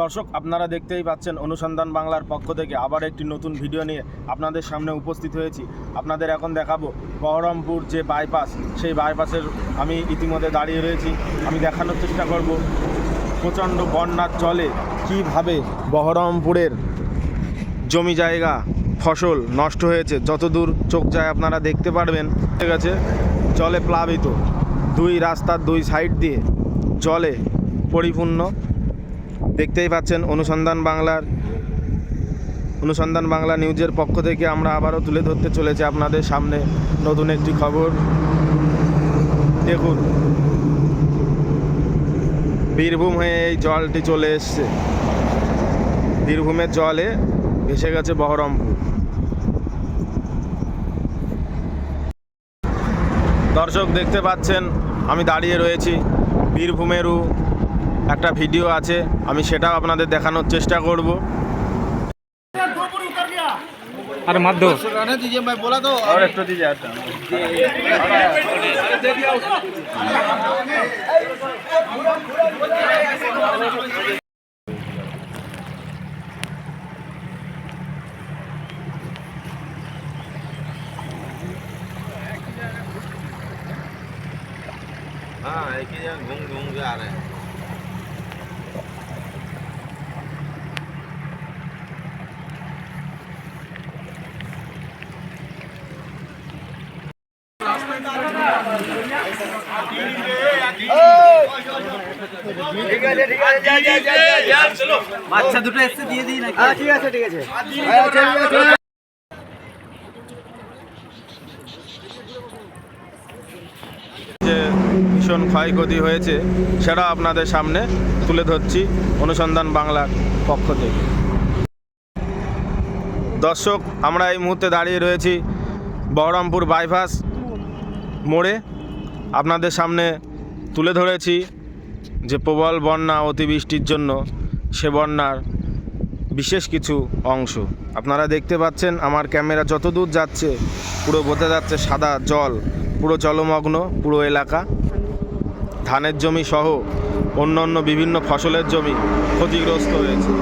দর্শক, আপনারা দেখতেই পাচ্ছেন অনুসন্ধান বাংলার পক্ষ থেকে আবার একটি নতুন ভিডিও নিয়ে আপনাদের সামনে উপস্থিত হয়েছি। আপনাদের এখন দেখাবো বহরমপুর যে বাইপাস সেই বাইপাসের আমি ইতিমধ্যে দাঁড়িয়ে রয়েছি। আমি দেখানোর চেষ্টা করব প্রচণ্ড বন্যার চলে কীভাবে বহরমপুরের জমি জায়গা, ফসল নষ্ট হয়েছে। যতদূর চোখ যায় আপনারা দেখতে পারবেন। ঠিক আছে, জলে প্লাবিত। দুই রাস্তার দুই সাইড দিয়ে জলে পরিপূর্ণ দেখতেই পাচ্ছেন অনুসন্ধান বাংলার, অনুসন্ধান বাংলা নিউজের পক্ষ থেকে আমরা আবারও তুলে ধরতে চলেছি আপনাদের সামনে নতুন একটি খবর। দেখুন, বীরভূম হয়ে এই জলটি চলে এসছে। বীরভূমের জলে ভেসে গেছে বহরমপুর। দর্শক, দেখতে পাচ্ছেন, আমি দাঁড়িয়ে রয়েছি বীরভূমেরও একটা ভিডিও আছে আমি সেটাও আপনাদের দেখানোর চেষ্টা করব अरे मत दो रहने दीजिए मैं बोला तो আর একটু দিয়ে যাটা हाँ एक ही जगह घूम घूम के आ रहे हैं বাচ্চা দুটো এসছে দিয়ে দিই নাকি? ঠিক আছে ঠিক আছে। যে ভীষণ ক্ষয়ক্ষতি হয়েছে সেটা আপনাদের সামনে তুলে ধরছি অনুসন্ধান বাংলার পক্ষ থেকে। দর্শক আমরা এই মুহূর্তে দাঁড়িয়ে রয়েছি বহরমপুর বাইপাস মোড়ে আপনাদের সামনে তুলে ধরেছি যে প্রবল বন্যা, অতিবৃষ্টির জন্য সে বন্যার বিশেষ কিছু অংশ। আপনারা দেখতে পাচ্ছেন আমার ক্যামেরা যত দূর যাচ্ছে, পুরো বোঝা যাচ্ছে সাদা জল, পুরো জলমগ্ন, পুরো এলাকা। ধানের জমি সহ অন্য অন্য বিভিন্ন ফসলের জমি ক্ষতিগ্রস্ত হয়েছে।